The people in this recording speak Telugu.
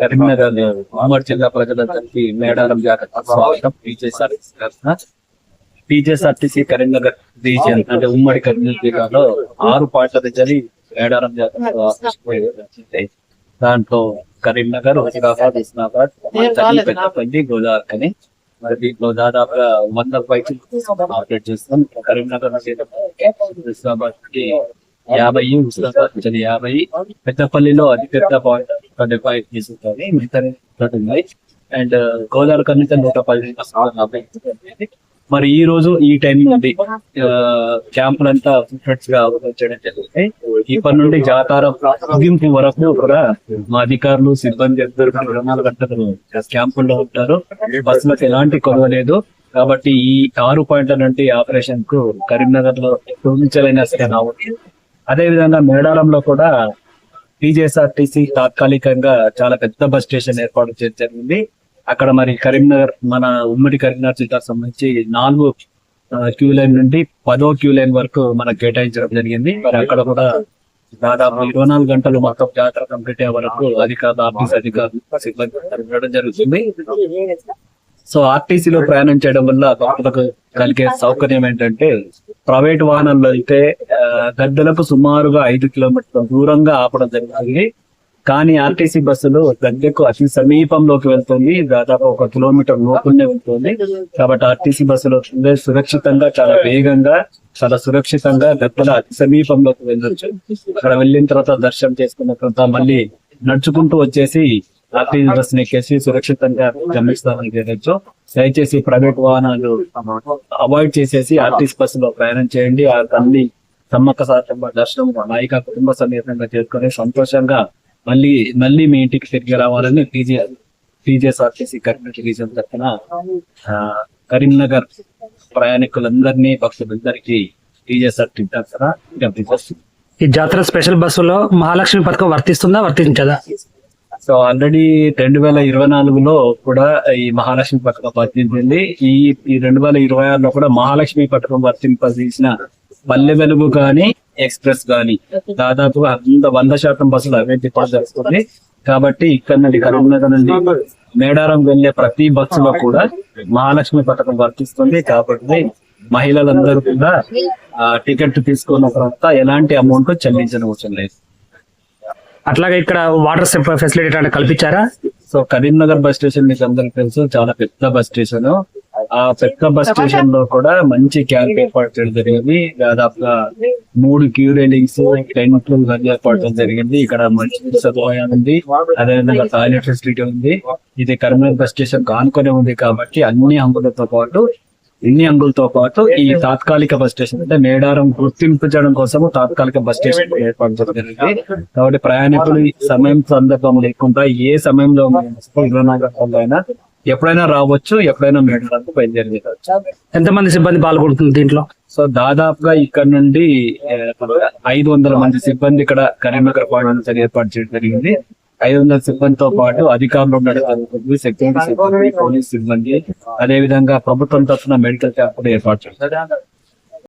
కరీంనగర్ ఉమ్మడి జిల్లా ప్రజలందరికీ మేడారం జాతర స్వాగతం టీజేఎస్ఆర్టీసీ టీజేఎస్ఆర్టీసీ కరీంనగర్ రీజియన్ అంటే ఉమ్మడి కరీంనగర్ జిల్లాలో ఆరు పాటల దగ్గర మేడారం జాతర వచ్చింది దాంట్లో కరీంనగర్ హుజరాబాద్ ఇస్లామాబాద్ మంతని పెద్దపల్లి గోదావరి అని మరి దీంట్లో దాదాపుగా వంద పైకి ఆపరేట్ చేస్తాం కరీంనగర్ నుంచి హుజరాబాద్కి యాభై నుంచి యాభై పెద్దపల్లిలో అతి పెద్ద పాయింట్ ట్వంటీ ఫైవ్ తీసుకుంటుంది మిగతా ఉన్నాయి. అండ్ గోదావరి కన్నా నూట పది మరి ఈ రోజు ఈ టైం నుండి క్యాంపులంతా ఫ్రెండ్స్గా చేయడం జరిగింది. ఇప్పటి నుండి జాతారం ముగింపు వరకు కూడా మా అధికారులు సిబ్బంది అందరూ నాలుగు గంటలు క్యాంపుల్లో ఉంటారు. బస్సులకు ఎలాంటి కొదవ లేదు. కాబట్టి ఈ ఆరు పాయింట్ల నుండి ఆపరేషన్కు కరీంనగర్లో ఊహించలేని అసలు అదేవిధంగా అదే విధంగా మేడారంలో కూడా టీజేఎస్ఆర్టీసీ తాత్కాలికంగా చాలా పెద్ద బస్ స్టేషన్ ఏర్పాటు చేయడం జరిగింది. అక్కడ మరి కరీంనగర్ మన ఉమ్మడి కరీంనగర్ జిల్లాకు సంబంధించి నాలుగు క్యూ లైన్ నుండి పదో క్యూ లైన్ వరకు మనకు కేటాయించడం జరిగింది. మరి అక్కడ కూడా దాదాపు ఇరవై నాలుగు గంటలు మొత్తం జాతర కంప్లీట్ అయ్యే వరకు అధికారులు ఆర్టీసీ అధికారులు సిబ్బంది ఉండడం జరుగుతుంది. సో ఆర్టీసీలో ప్రయాణం చేయడం వల్ల భక్తులకు కలిగే సౌకర్యం ఏంటంటే ప్రైవేట్ వాహనాల్లో అయితే గద్దలకు గద్దెలకు సుమారుగా ఐదు కిలోమీటర్ల దూరంగా ఆపడం జరిగింది. కానీ ఆర్టీసీ బస్సులు గద్దెకు అతి సమీపంలోకి వెళ్తుంది. దాదాపు ఒక కిలోమీటర్ లోపునే వెళ్తుంది కాబట్టి ఆర్టీసీ బస్సులు సురక్షితంగా చాలా వేగంగా చాలా సురక్షితంగా గద్దెల అతి సమీపంలోకి వెళ్ళొచ్చు. అక్కడ వెళ్ళిన తర్వాత దర్శనం చేసుకున్న తర్వాత మళ్ళీ నడుచుకుంటూ వచ్చేసి ఆర్టీసీ బస్ ఎక్కేసి సురక్షితంగా గమనిస్తామని తెలియచ్చు దయచేసి ప్రైవేట్ వాహనాలు అవాయిడ్ చేసేసి ఆర్టీసీ బస్సులో ప్రయాణం చేయండి. ఆ తల్లి సమ్మక్క సారమ్మ దర్శనం నాయిక కుటుంబ సమేతంగా చేసుకొని సంతోషంగా మళ్ళీ మళ్ళీ మీ ఇంటికి తిరిగి రావాలని టీజీ టీజీఎస్ఆర్టీసీ కరీంనగర్ రీజన్ తరఫున కరీంనగర్ ప్రయాణికులందరినీ భక్తులందరికీ టీజీఎస్ఆర్టీ తరఫున విజ్ఞప్తి ఈ జాతర స్పెషల్ బస్సులో మహాలక్ష్మి పథకం వర్తిస్తుందా వర్తించదా? సో ఆల్రెడీ రెండు వేల ఇరవై నాలుగులో కూడా ఈ మహాలక్ష్మి పథకం వర్తించింది. ఈ ఈ రెండు వేల ఇరవై ఆరులో కూడా మహాలక్ష్మి పథకం వర్తింపజేసిన పల్లె వెలుగు గాని ఎక్స్ప్రెస్ గాని దాదాపుగా వంద వంద శాతం బస్సులు అవే తిప్పడం జరుగుతుంది కాబట్టి ఇక్కడ నుండి కరీంనగర్ నుండి మేడారం వెళ్ళే ప్రతి బస్సులో కూడా మహాలక్ష్మి పథకం వర్తిస్తుంది. కాబట్టి మహిళలందరూ కూడా టికెట్ తీసుకున్న తర్వాత ఎలాంటి అమౌంట్ చెల్లించని అవసరం లేదు. అట్లాగే ఇక్కడ వాటర్ ఫెసిలిటీ అంటే కల్పించారా? సో కరీంనగర్ బస్ స్టేషన్ మీకు అందరికి తెలుసు చాలా పెద్ద బస్ స్టేషన్. ఆ పెద్ద బస్ స్టేషన్లో కూడా మంచి క్యాంప్ ఏర్పాటు చేయడం జరిగింది. దాదాపుగా మూడు క్యూ రైలింగ్స్ టెంట్లు ఏర్పాటు చేయడం జరిగింది. ఇక్కడ మంచి సదుపాయం ఉంది. అదేవిధంగా టాయిలెట్ ఫెసిలిటీ ఉంది. ఇది కరీంనగర్ బస్ స్టేషన్ కానుకొని ఉంది కాబట్టి అన్ని అంగులతో పాటు ఇన్ని అంగులతో పాటు ఈ తాత్కాలిక బస్ స్టేషన్ అంటే మేడారం గుర్తింపించడం కోసము తాత్కాలిక బస్ స్టేషన్ ఏర్పాటు జరిగింది. కాబట్టి ప్రయాణికులు ఈ సమయం సందర్భం లేకుండా ఏ సమయంలో అయినా ఎప్పుడైనా రావచ్చు ఎప్పుడైనా మేడారానికి బయలుదేరి ఎంతమంది సిబ్బంది పాల్గొంటుంది దీంట్లో? సో దాదాపుగా ఇక్కడ నుండి ఐదు వందల మంది సిబ్బంది ఇక్కడ కరీంనగర్ పాయింట్ ఏర్పాటు చేయడం జరిగింది. ఐదు వందల సిబ్బందితో పాటు అధికారులు ఉండడం జరుగుతుంది సెక్యూరిటీ సిబ్బంది పోలీస్ సిబ్బంది అదే విధంగా ప్రభుత్వం తరఫున మెడికల్ క్యాంప్ కూడా ఏర్పాటు చేస్తారు